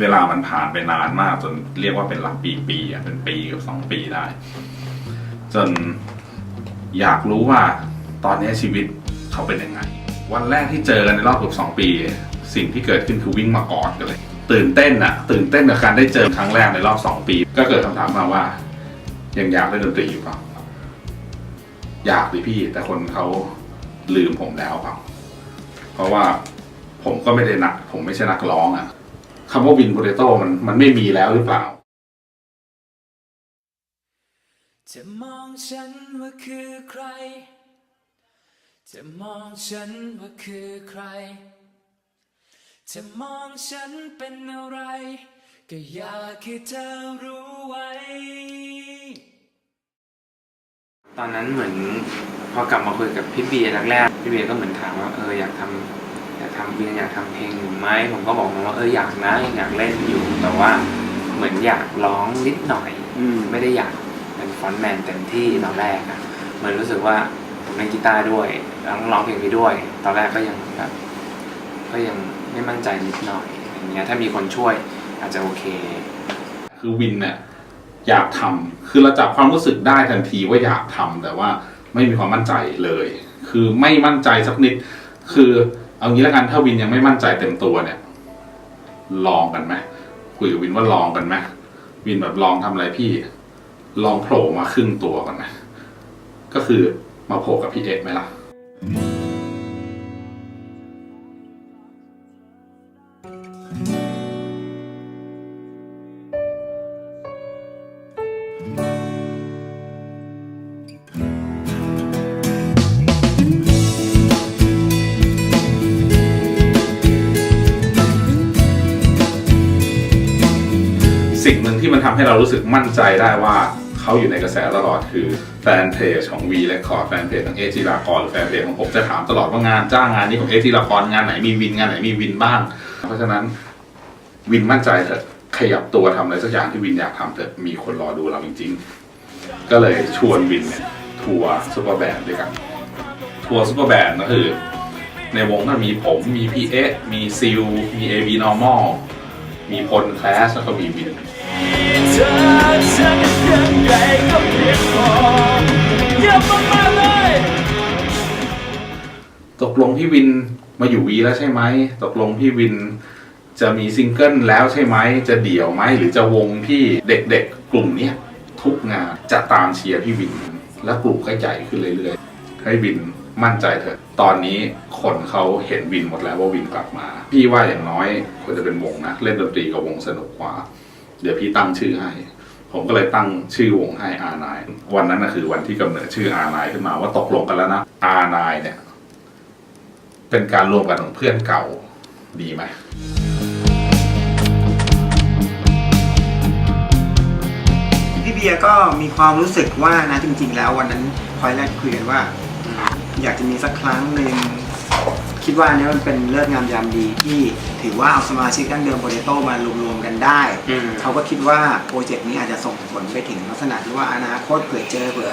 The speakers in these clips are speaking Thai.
เวลามันผ่านไปนานมาก จนเรียกว่าเป็นหลักปีปีๆอะเป็นปีกับสองปีได้ จนอยากรู้ว่าตอนนี้ชีวิตเขาเป็นยังไง วันแรกที่เจอกันในรอบเกือบสองปี สิ่งที่เกิดขึ้นคือวิ่งมากอดกันเลย ตื่นเต้นอะตื่นเต้นกับการได้เจอครั้งแรกในรอบสองปี ก็เกิดคำถามมาว่า ยังอยากเล่นดนตรีอยู่เปล่าอยากดิพี่ แต่คนเขาลืมผมแล้วเปล่าเพราะว่าผมก็ไม่ได้นัก ผมไม่ใช่นักร้องอะ คำว่าวินโพเตโต้มันมันไม่มีแล้วหรือเปล่าจะมองฉันว่าคือใคร จะมองฉันว่าคือใคร จะมองฉันเป็นอะไร ก็อยากให้เธอรู้ไว้ ตอนนั้นเหมือนพอกลับมาคุยกับพี่เบียร์แรกๆพี่เบียร์ก็เหมือนถามว่าเอออยากทำ อยากทำเบียร์อยากทำเพลงอยู่ไหมผมก็บอกมันว่าเอออยากนะอยากเล่นอยู่ แต่ว่าเหมือนอยากร้องนิดหน่อยอืมไม่ได้อยากเป็นฟรอนต์แมนเต็มที่ตอนแรกอะเหมือนรู้สึกว่าผมเล่นกีตาร์ด้วยแล้วต้องร้องเพลงไปด้วย ตอนแรกก็ยังแบบก็ยังไม่มั่นใจนิดหน่อยอย่างเงี้ยถ้ามีคนช่วยอาจจะโอเค คือวินเนี่ยอยากทำคือเราจับความรู้สึกได้ทันทีว่าอยากทำแต่ว่าไม่มีความมั่นใจเลย คือไม่มั่นใจสักนิด คือ เอางี้แล้วกันถ้าวินยังไม่มั่นใจเต็มตัวเนี่ย ลองกันไหมคุยกับวินว่าลองกันไหมวินแบบลองทำอะไรพี่ ลองโผล่มาครึ่งตัวก่อนไหมก็คือมาโผล่กับพี่เอกไหมล่ะ สิ่งหนึ่งที่มันทำให้เรารู้สึกมั่นใจได้ว่าเขาอยู่ในกระแสตลอดคือแฟนเพจของ V Record แฟนเพจของเอจิรากรหรือแฟนเพจของผมจะถามตลอดว่างานจ้างงานนี้ของเอจิรากรงานไหนมีวินงานไหนมีวินบ้าง เพราะฉะนั้นวินมั่นใจเถอะขยับตัวทำอะไรสักอย่างที่วินอยากทำเถอะมีคนรอดูเราจริง ๆ ก็เลยชวนวินเนี่ยทัวร์ซูเปอร์แบนด์ด้วยกัน ทัวร์ซูเปอร์แบนด์ก็คือ ในวงก็มีผมมีพีเอมีซิลมีเอบีนอร์มอล มีพลแคลสแล้วก็มีวินตกลงพี่วินมาอยู่วีแล้วใช่ไหม ตกลงพี่วินจะมีซิงเกิลแล้วใช่ไหม จะเดี่ยวไหม หรือจะวงที่เด็กๆ กลุ่มเนี้ยทุกงานจะตามเชียร์พี่วิน และกลุ่มก็ใหญ่ขึ้นเรื่อยๆ ให้วินมั่นใจเถอะ ตอนนี้ คนเขาเห็นวินหมดแล้วว่าวินกลับมา พี่ว่าอย่างน้อยควรจะเป็นวงนะเล่นดนตรีกับวงสนุกกว่า เดี๋ยวพี่ตั้งชื่อให้ ผมก็เลยตั้งชื่อวงให้ R9 วันนั้นนะคือวันที่กำเนิดชื่อ R9 ขึ้นมาว่าตกลงกันแล้วนะ R9 เนี่ย เป็นการรวมกันของเพื่อนเก่าดีไหมพี่เบียร์ก็มีความรู้สึกว่านะจริง ๆ แล้ววันนั้นคอยแรกคุยกันว่า อยากจะมีสักครั้งหนึ่ง คิดว่าอันนี้มันเป็นเลิศงามยามดีที่ถือว่าเอาสมาชิกดั้งเดิมโปเตโต้มารวมๆกันได้ อืม เขาก็คิดว่าโปรเจกต์นี้อาจจะส่งผลไปถึงลักษณะที่ว่าอนาคตเผื่อเจอเผื่อ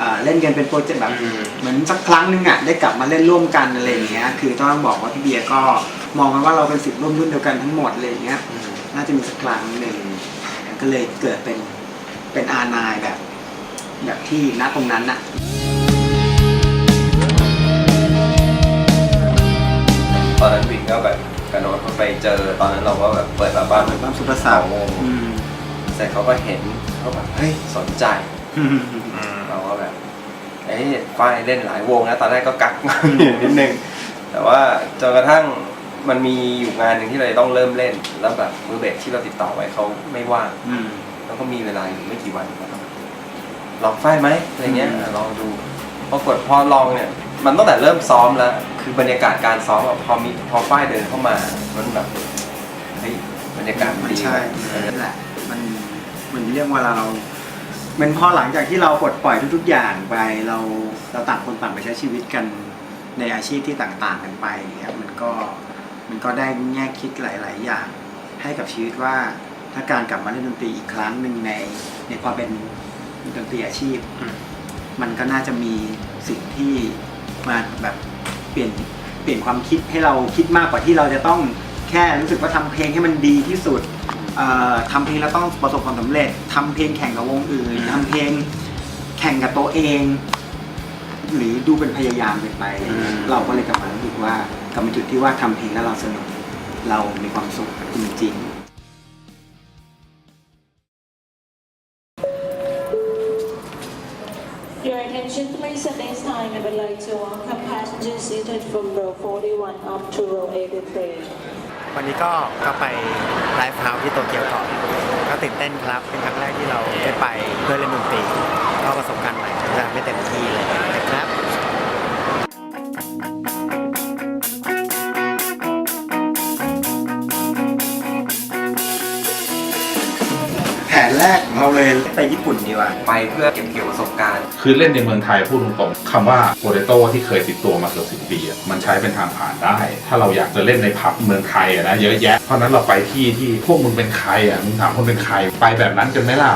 อ่าเล่นกันเป็นโปรเจกต์แบบ อืม เหมือนสักครั้งหนึงอะได้กลับมาเล่นร่วมกันอะไรอย่างเงี้ยคือต้องบอกว่าพี่เบียร์ก็มองกันว่าเราเป็นสิทธิ์ร่วมรุ่นเดียวกันทั้งหมดอะไรอย่างเงี้ย น่าจะมีสักครั้งหนึ่งก็เลยเกิดเป็นเป็นอานายแบบ แบบที่ณตรงนั้นน่ะต เข้าไปเจอตอนนั้นเราก็แบบเปิดแบบบ้านเหมือนบ้านซุปเปอร์สาวโมงอืมเสร็จเขาก็เห็นเขาแบบเฮ้ยสนใจเราก็แบบเอ้ยฝ้ายเล่นหลายวงนะตอนแรกก็กักนิดนึงแต่ว่าจนกระทั่งมันมีอยู่งานหนึ่งที่เราจะต้องเริ่มเล่น แล้วแบบมือเบสที่เราติดต่อไว้เขาไม่ว่างอืมแล้วก็มีเวลาอยู่ไม่กี่วันก็ต้องลองฝ้ายไหมอะไรเงี้ยอืมอะลองดูปรากฏพอลองเนี่ย มันตั้งแต่เริ่มซ้อมแล้ว คือบรรยากาศการซ้อมอะพอมีพอฝ้ายเดินเข้ามา มันแบบเฮ้ยบรรยากาศมันดีใช่เออนั่นแหละ มันมันเรียกว่าเรามันพอหลังจากที่เราปลดปล่อยทุก ๆ อย่างไปเราเราต่างคนต่างไปใช้ชีวิตกันในอาชีพที่ต่างๆกันไปเนี่ยมันก็มันก็ได้แง่คิดหลาย ๆ อย่าง ให้กับชีวิตว่าถ้าการกลับมาเล่นดนตรีอีกครั้งหนึ่งในในความเป็นดนตรีอาชีพอืมมันก็น่าจะมีสิ่งที่มาแบบ เปลี่ยนเปลี่ยนความคิดให้เราคิดมากกว่าที่เราจะต้องแค่รู้สึกว่าทำเพลงให้มันดีที่สุดเอ่อทำเพลงแล้วต้องประสบความสำเร็จทำเพลงแข่งกับวงอื่นทำเพลงแข่งกับตัวเอง หรือดูเป็นพยายามเกินไปอืมเราก็เลยกลับมารู้สึกว่ากลับมาจุดที่ว่าทำเพลงแล้วเราสนุกเรามีความสุขจริงๆ Your attention please at this time. I would like to welcome passengers seated from row 41 up to row 83. วันนี้ก็ก็ไปไลฟ์เฮาส์ที่โตเกียวก่อนก็ตื่นเต้นครับ เป็นครั้งแรกที่เราได้ไปเพื่อเล่นดนตรีก็ประสบการณ์ใหม่จะไม่เต็มที่เลยนะครับ แรกเราเลยไปญี่ปุ่นดีกว่า ไปเพื่อเก็บเกี่ยวประสบการณ์ คือเล่นในเมืองไทยพูดตรงๆคำว่าโปเตโต้ที่เคยติดตัวมาเกือบสิบปีอะมันใช้เป็นทางผ่านได้ ถ้าเราอยากจะเล่นในผับเมืองไทยอะนะเยอะแยะ เพราะฉะนั้นเราไปที่ที่พวกมึงเป็นใครอะมึงถามคนเป็นใครไปแบบนั้นกันไหมล่ะ